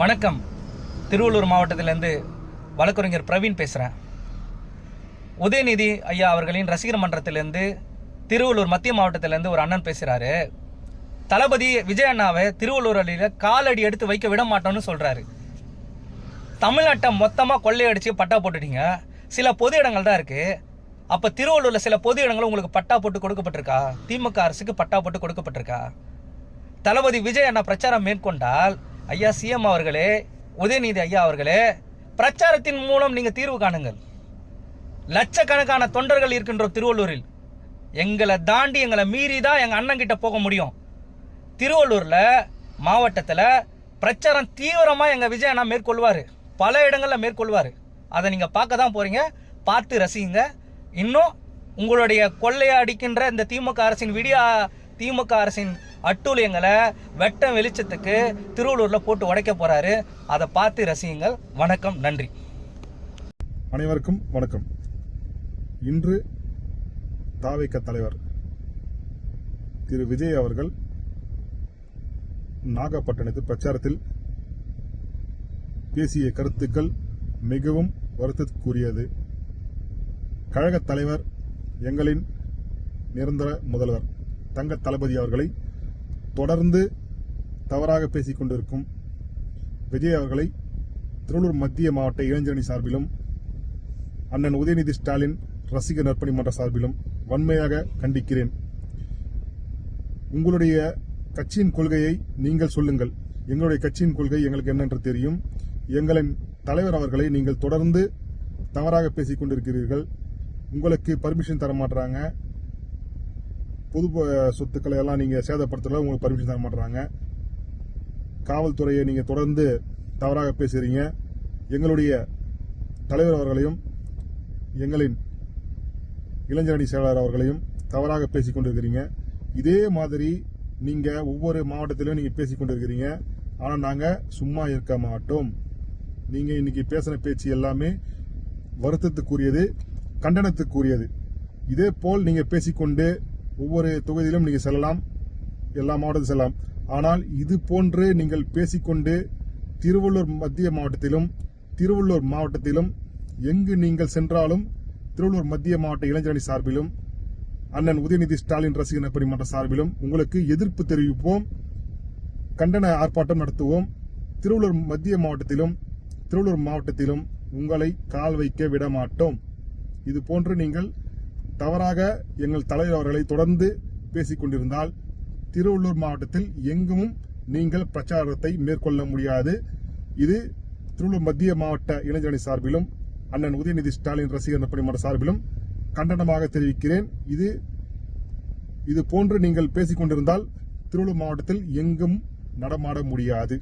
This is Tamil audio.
வணக்கம். திருவள்ளூர் மாவட்டத்திலேருந்து வழக்கறிஞர் பிரவீன் பேசுகிறேன் உதயநிதி ஐயா அவர்களின் ரசிகர் மன்றத்திலேருந்து திருவள்ளூர் மத்திய மாவட்டத்திலேருந்து ஒரு அண்ணன் பேசுகிறாரு தளபதி விஜய் அண்ணாவை திருவள்ளூர் அடியில் காலடி எடுத்து வைக்க விட மாட்டோம்னு சொல்கிறாரு தமிழ்நாட்டை மொத்தமாக கொள்ளையடிச்சு பட்டா போட்டுட்டீங்க. சில பொது இடங்கள் தான் இருக்குது அப்போ திருவள்ளூரில் சில பொது இடங்கள் உங்களுக்கு பட்டா போட்டு கொடுக்கப்பட்டிருக்கா? திமுக அரசுக்கு பட்டா போட்டு கொடுக்கப்பட்டிருக்கா? தளபதி விஜய் அண்ணா பிரச்சாரம் மேற்கொண்டால் ஐயா சிஎம் அவர்களே உதயநிதி ஐயா அவர்களே பிரச்சாரத்தின் மூலம் நீங்கள் தீர்வு காணுங்கள். லட்சக்கணக்கான தொண்டர்கள் இருக்கின்ற திருவள்ளூரில். எங்களை தாண்டி எங்களை மீறி தான் எங்கள் அண்ணங்கிட்ட போக முடியும். திருவள்ளூரில் மாவட்டத்தில் பிரச்சாரம் தீவிரமாக எங்கள் விஜய் அண்ணா மேற்கொள்வார். பல இடங்களில் மேற்கொள்வார். அதை நீங்கள் பார்க்க தான் போகிறீங்க பார்த்து ரசிங்க இன்னும் உங்களுடைய கொள்ளையடிக்கின்ற இந்த திமுக அரசின் விடியா திமுக அரசின் அட்டூழியங்களை வெட்டம் வெளிச்சத்துக்கு திருவள்ளூரில் போட்டு உடைக்க போகிறாரு அதை பார்த்து ரசியுங்கள். வணக்கம் நன்றி. அனைவருக்கும் வணக்கம். இன்று தாவைக்க தலைவர் திரு விஜய் அவர்கள் நாகப்பட்டினத்து பிரச்சாரத்தில் பேசிய கருத்துக்கள் மிகவும் வருத்தத்துக்குரியது. கழகத் தலைவர் எங்களின் நிரந்தர முதல்வர். தங்க தளபதி அவர்களை தொடர்ந்து தவறாக பேசிக் கொண்டிருக்கும் விஜய் அவர்களை திருவள்ளூர் மத்திய மாவட்ட இளைஞரணி சார்பிலும் அண்ணன் உதயநிதி ஸ்டாலின் ரசிகர் நற்பணி மன்ற சார்பிலும் வன்மையாக கண்டிக்கிறேன். உங்களுடைய கட்சியின் கொள்கையை நீங்கள் சொல்லுங்கள். எங்களுடைய கட்சியின் கொள்கை எங்களுக்கு என்னென்று தெரியும். எங்களின் தலைவர் அவர்களை நீங்கள் தொடர்ந்து தவறாக பேசிக் கொண்டிருக்கிறீர்கள். உங்களுக்கு பர்மிஷன் தர மாட்டாங்க பொது சொத்துக்களை எல்லாம் நீங்கள் சேதப்படுத்தல உங்களுக்கு பர்மிஷன் தர மாட்டுறாங்க காவல்துறையை நீங்கள் தொடர்ந்து தவறாக பேசுகிறீங்க எங்களுடைய தலைவர் அவர்களையும் எங்களின் இளைஞரணி செயலாளர் அவர்களையும் தவறாக பேசி கொண்டிருக்கிறீங்க. இதே மாதிரி நீங்கள் ஒவ்வொரு மாவட்டத்திலும் நீங்கள் பேசி கொண்டிருக்கிறீங்க. ஆனால் நாங்கள் சும்மா இருக்க மாட்டோம். நீங்கள் இன்னைக்கு பேசின பேச்சு எல்லாமே வருத்தத்துக்குரியது கண்டனத்துக்குரியது. இதே போல் நீங்கள் பேசிக்கொண்டு ஒவ்வொரு தொகுதியிலும் நீங்கள் செல்லலாம். எல்லா மாவட்டத்திலும் செல்லலாம். ஆனால் இது போன்று நீங்கள் பேசிக்கொண்டு திருவள்ளூர் மத்திய மாவட்டத்திலும் திருவள்ளூர் மாவட்டத்திலும் எங்கு நீங்கள் சென்றாலும் திருவள்ளூர் மத்திய மாவட்ட இளைஞரணி சார்பிலும் அண்ணன் உதயநிதி ஸ்டாலின் ரசிகர் நற்பணி மன்ற சார்பிலும் உங்களுக்கு எதிர்ப்பு தெரிவிப்போம். கண்டன ஆர்ப்பாட்டம் நடத்துவோம். திருவள்ளூர் மத்திய மாவட்டத்திலும் திருவள்ளூர் மாவட்டத்திலும் உங்களை கால் வைக்க விட மாட்டோம் இது போன்று நீங்கள் தவறாக எங்கள் தலைவர் அவர்களை தொடர்ந்து பேசிக் கொண்டிருந்தால் திருவள்ளூர் மாவட்டத்தில் எங்கும் நீங்கள் பிரச்சாரத்தை மேற்கொள்ள முடியாது. இது திருவள்ளூர் மத்திய மாவட்ட இளைஞரணி சார்பிலும் அண்ணன் உதயநிதி ஸ்டாலின் ரசிகர் நற்பணி சார்பிலும் கண்டனமாக தெரிவிக்கிறேன். இது இது போன்று நீங்கள் பேசிக் கொண்டிருந்தால் திருவள்ளூர் மாவட்டத்தில் எங்கும் நடமாட முடியாது.